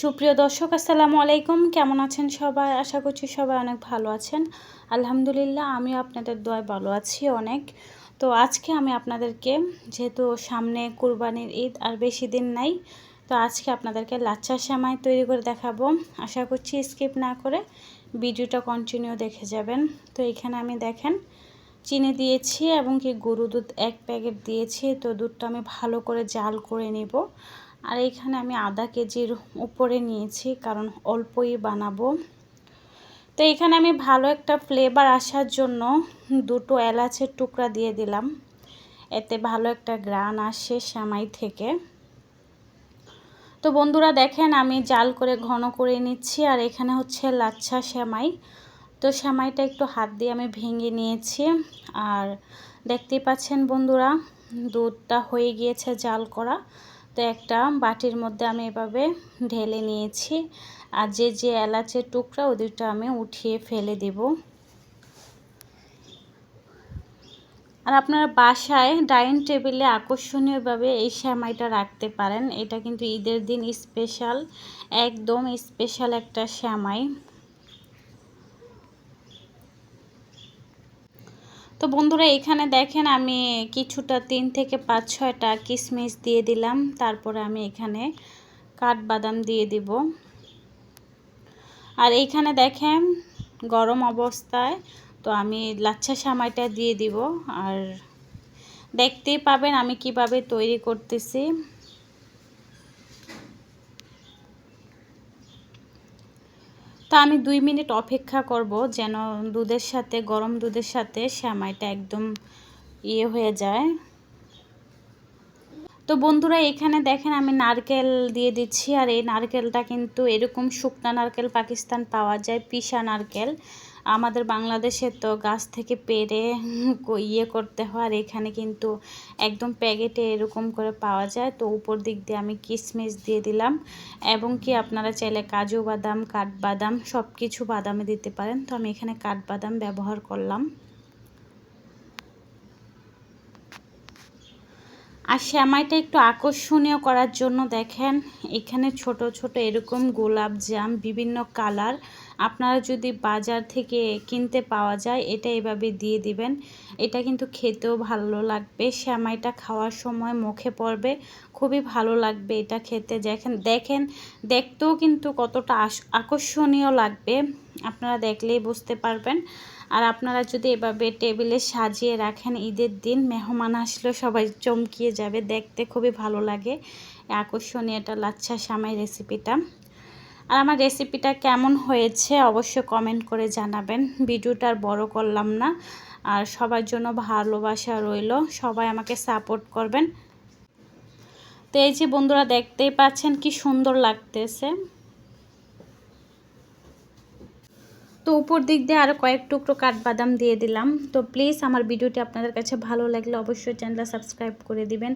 সুপ্রিয় দর্শক, আসসালামু আলাইকুম। কেমন আছেন সবাই? আশা করছি সবাই অনেক ভালো আছেন। আলহামদুলিল্লাহ আমি আপনাদের দয় ভালো আছি অনেক। তো আজকে আমি আপনাদেরকে, যেহেতু সামনে কুরবানির ঈদ আর বেশি দিন নাই, তো আজকে আপনাদেরকে লাচ্চা সেমাই তৈরি করে দেখাবো। আশা করছি স্কিপ না করে ভিডিওটা কন্টিনিউ দেখে যাবেন। তো এখানে আমি দেখেন, চিনি দিয়েছি এবং কি গরু দুধ এক প্যাকেট দিয়েছি। তো দুধটা আমি ভালো করে জাল করে নেব। আর এখানে আমি আধা কেজির উপরে নিয়েছি, কারণ অল্পই বানাবো। তো এখানে আমি ভালো একটা ফ্লেভার আসার জন্য দুটো এলাচের টুকরা দিয়ে দিলাম। এতে ভালো একটা গ্রান আসে শ্যামাই থেকে। তো বন্ধুরা দেখেন, আমি জাল করে ঘন করে নিচ্ছি, আর এখানে হচ্ছে লাচ্ছা শ্যামাই। তো শ্যামাইটা একটু হাত দিয়ে আমি ভেঙে নিয়েছি, আর দেখতেই পাচ্ছেন বন্ধুরা, দুধটা হয়ে গিয়েছে জাল করা। তো একটা বাটির মধ্যে আমি এভাবে ঢেলে নিয়েছি। আর যে যে এলাচের টুকরা ওদেরটা আমি উঠিয়ে ফেলে দেব। আর আপনারা বাসায় ডাইনিং টেবিলে আকর্ষণীয়ভাবে এই শ্যামাইটা রাখতে পারেন। এটা কিন্তু ঈদের দিন স্পেশাল, একদম স্পেশাল একটা শ্যামাই তো বন্ধুরা, এখানে দেখেন আমি কিছুটা তিন থেকে পাঁচ, ছয়টা কিশমিশ দিয়ে দিলাম। তারপরে আমি এখানে কাঠবাদাম দিয়ে দিব। আর এইখানে দেখেন গরম অবস্থায় তো আমি লাচ্ছা সামাইটা দিয়ে দিব। আর দেখতেই পাবেন আমি কীভাবে তৈরি করতেছি। তা আমি দুই মিনিট অপেক্ষা করব যেন দুধের সাথে, গরম দুধের সাথে শ্যামাইটা একদম ইয়ে হয়ে যায়। তো বন্ধুরা, এখানে দেখেন আমি নারকেল দিয়ে দিচ্ছি আর এই নারকেলটা কিন্তু এরকম শুকনা নারকেল পাকিস্তান পাওয়া যায়, পিসা নারকেল। আমাদের বাংলাদেশে তো গাছ থেকে পেরে ইয়ে করতে হয়, আর এখানে কিন্তু একদম প্যাকেটে এরকম করে পাওয়া যায়। তো উপর দিক দিয়ে আমি কিশমিশ দিয়ে দিলাম। এবং কি আপনারা চাইলে কাজু বাদাম, কাঠবাদাম সব কিছু বাদামে দিতে পারেন। তো আমি এখানে কাঠবাদাম ব্যবহার করলাম। আর শ্যামাইটা একটু আকর্ষণীয় করার জন্য দেখেন, এখানে ছোট ছোট এরকম গোলাপ জাম, বিভিন্ন কালার আপনারা যদি বাজার থেকে কিনতে পাওয়া যায়, এটা এভাবে দিয়ে দিবেন। এটা কিন্তু খেতেও ভালো লাগবে। শ্যামাইটা খাওয়ার সময় মুখে পড়বে, খুবই ভালো লাগবে এটা খেতে। দেখেন দেখেন, দেখতেও কিন্তু কতটা আকর্ষণীয় লাগবে। আপনারা দেখলেই বুঝতে পারবেন। আর আপনারা যদি এভাবে টেবিলে সাজিয়ে রাখেন ঈদের দিন, মেহমান আসলেও সবাই চমকিয়ে যাবে। দেখতে খুবই ভালো লাগে। আকর্ষণীয় এটা লাচ্ছা সামাই রেসিপিটা আর আমার রেসিপিটা কেমন হয়েছে অবশ্যই কমেন্ট করে জানাবেন। ভিডিওটা আর বড় করলাম না। আর সবার জন্য ভালোবাসা রইল। সবাই আমাকে সাপোর্ট করবেন। তো এই যে বন্ধুরা দেখতেই পাচ্ছেন কি সুন্দর লাগতেছে। তো উপর দিক দিয়ে আরও কয়েক টুকরো কাঠবাদাম দিয়ে দিলাম। তো প্লিজ আমার ভিডিওটি আপনাদের কাছে ভালো লাগলে অবশ্যই চ্যানেলটা সাবস্ক্রাইব করে দিবেন।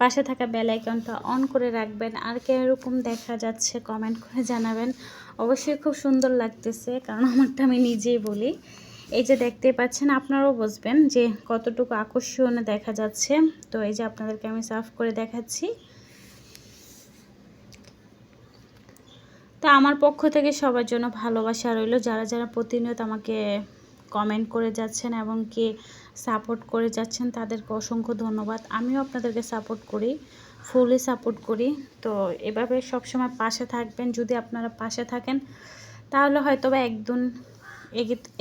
পাশে থাকা বেল আইকনটা অন করে রাখবেন। আর কীরকম দেখা যাচ্ছে কমেন্ট করে জানাবেন। অবশ্যই খুব সুন্দর লাগতেছে, কারণ আমারটা আমি নিজেই বলি। এই যে দেখতে পাচ্ছেন, আপনারাও বুঝবেন যে কতটুকু আকর্ষণীয় দেখা যাচ্ছে। তো এই যে আপনাদেরকে আমি সার্ভ করে দেখাচ্ছি। তা আমার পক্ষ থেকে সবার জন্য ভালোবাসা রইল। যারা যারা প্রতিনিয়ত আমাকে কমেন্ট করে যাচ্ছেন এবং কি সাপোর্ট করে যাচ্ছেন, তাদেরকে অসংখ্য ধন্যবাদ। আমিও আপনাদেরকে সাপোর্ট করি ফুলি সাপোর্ট করি। তো এভাবে সবসময় পাশে থাকবেন। যদি আপনারা পাশে থাকেন, তাহলে হয়তো বা একদিন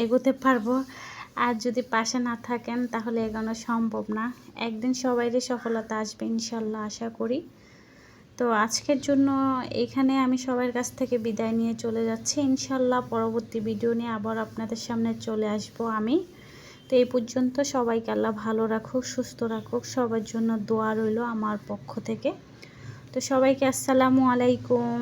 এগোতে পারব। আর যদি পাশে না থাকেন, তাহলে এগোনো সম্ভব না। একদিন সবাইরই সফলতা আসবে, ইনশাল্লাহ আশা করি। তো আজকের জন্য এখানে আমি সবার কাছ থেকে বিদায় নিয়ে চলে যাচ্ছি। ইনশাল্লাহ পরবর্তী ভিডিও নিয়ে আবার আপনাদের সামনে চলে আসব আমি। তো এই পর্যন্ত সবাইকে আল্লাহ ভালো রাখুক, সুস্থ রাখুক, সবার জন্য দোয়া রইল আমার পক্ষ থেকে। তো সবাইকে আসসালামু আলাইকুম।